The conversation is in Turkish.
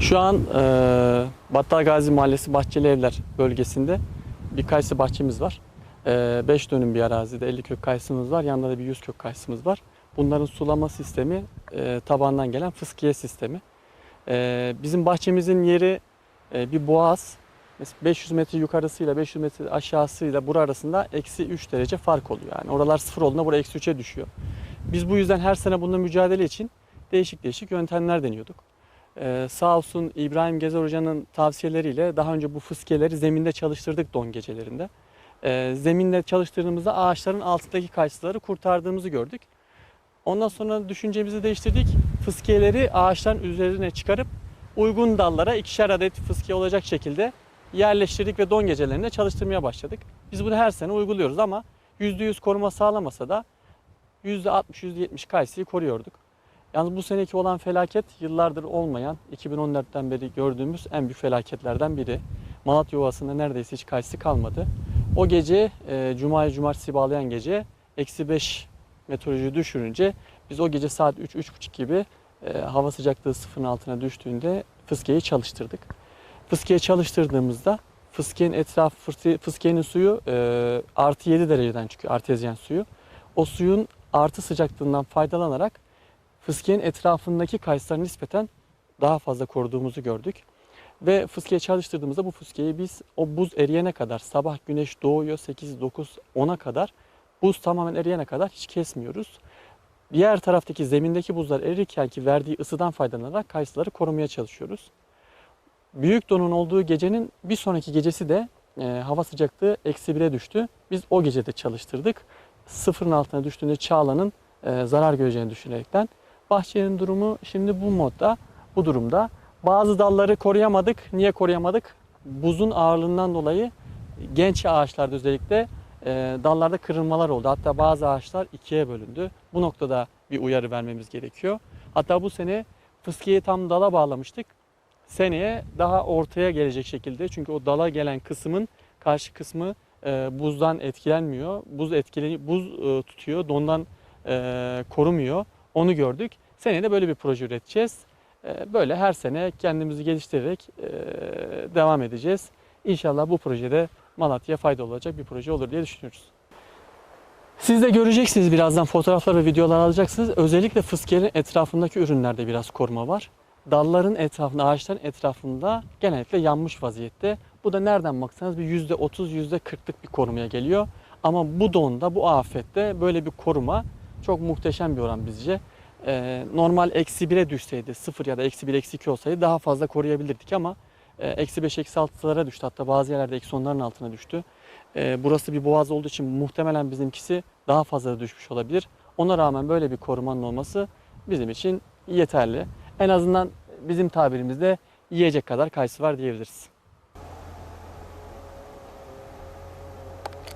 Şu an e, Battal Mahallesi Bahçeli Evler bölgesinde bir kayısı bahçemiz var. 5 dönüm bir arazide 50 kök kayısımız var. Yanında da bir 100 kök kayısımız var. Bunların sulama sistemi e, tabandan gelen fıskiye sistemi. E, bizim bahçemizin yeri e, bir boğaz. Mesela 500 metre yukarısıyla 500 metre aşağısıyla bura arasında eksi 3 derece fark oluyor. Yani oralar sıfır olduğunda buraya eksi 3'e düşüyor. Biz bu yüzden her sene bununla mücadele için değişik değişik yöntemler deniyorduk. Ee, sağ olsun İbrahim Gezer Hoca'nın tavsiyeleriyle daha önce bu fıskiyeleri zeminde çalıştırdık don gecelerinde. Ee, zeminde çalıştırdığımızda ağaçların altındaki kayısıları kurtardığımızı gördük. Ondan sonra düşüncemizi değiştirdik. Fıskiyeleri ağaçların üzerine çıkarıp uygun dallara ikişer adet fıskiye olacak şekilde yerleştirdik ve don gecelerinde çalıştırmaya başladık. Biz bunu her sene uyguluyoruz ama %100 koruma sağlamasa da %60-%70 kayısıyı koruyorduk. Yalnız bu seneki olan felaket yıllardır olmayan 2014'ten beri gördüğümüz en büyük felaketlerden biri. Malatya Ovası'nda neredeyse hiç kayısı kalmadı. O gece e, Cuma'ya Cumartesi bağlayan gece eksi 5 meteoroloji düşürünce biz o gece saat 3-3.30 gibi e, hava sıcaklığı sıfırın altına düştüğünde fıskiyeyi çalıştırdık. Fıskiye çalıştırdığımızda fıskiyenin etrafı, fıski- fıskiyenin suyu e, artı 7 dereceden çıkıyor artezyen suyu. O suyun artı sıcaklığından faydalanarak fıskiyenin etrafındaki kayısılara nispeten daha fazla koruduğumuzu gördük. Ve fıskiye çalıştırdığımızda bu fıskiyeyi biz o buz eriyene kadar sabah güneş doğuyor 8, 9, 10'a kadar buz tamamen eriyene kadar hiç kesmiyoruz. Diğer taraftaki zemindeki buzlar erirken ki verdiği ısıdan faydalanarak kayısıları korumaya çalışıyoruz. Büyük donun olduğu gecenin bir sonraki gecesi de e, hava sıcaklığı eksi 1'e düştü. Biz o gecede çalıştırdık. Sıfırın altına düştüğünde çağlanın e, zarar göreceğini düşünerekten. Bahçenin durumu şimdi bu modda, bu durumda. Bazı dalları koruyamadık. Niye koruyamadık? Buzun ağırlığından dolayı genç ağaçlarda özellikle e, dallarda kırılmalar oldu. Hatta bazı ağaçlar ikiye bölündü. Bu noktada bir uyarı vermemiz gerekiyor. Hatta bu sene fıskiyeyi tam dala bağlamıştık. Seneye daha ortaya gelecek şekilde çünkü o dala gelen kısmın karşı kısmı e, buzdan etkilenmiyor. Buz etkileniyor, buz e, tutuyor, dondan e, korumuyor. Onu gördük. Seneye de böyle bir proje üreteceğiz. E, böyle her sene kendimizi geliştirerek e, devam edeceğiz. İnşallah bu projede Malatya'ya fayda olacak bir proje olur diye düşünüyoruz. Siz de göreceksiniz birazdan fotoğraflar ve videolar alacaksınız. Özellikle fıskiyenin etrafındaki ürünlerde biraz koruma var. Dalların etrafında, ağaçların etrafında genellikle yanmış vaziyette. Bu da nereden baksanız bir %30, %40'lık bir korumaya geliyor. Ama bu donda, bu afette böyle bir koruma çok muhteşem bir oran bizce. Ee, normal eksi 1'e düşseydi, 0 ya da eksi 1, eksi 2 olsaydı daha fazla koruyabilirdik ama e, eksi 5, eksi 6'lara düştü. Hatta bazı yerlerde eksi 10'ların altına düştü. Ee, burası bir boğaz olduğu için muhtemelen bizimkisi daha fazla da düşmüş olabilir. Ona rağmen böyle bir korumanın olması bizim için yeterli. En azından bizim tabirimizde yiyecek kadar kayısı var diyebiliriz.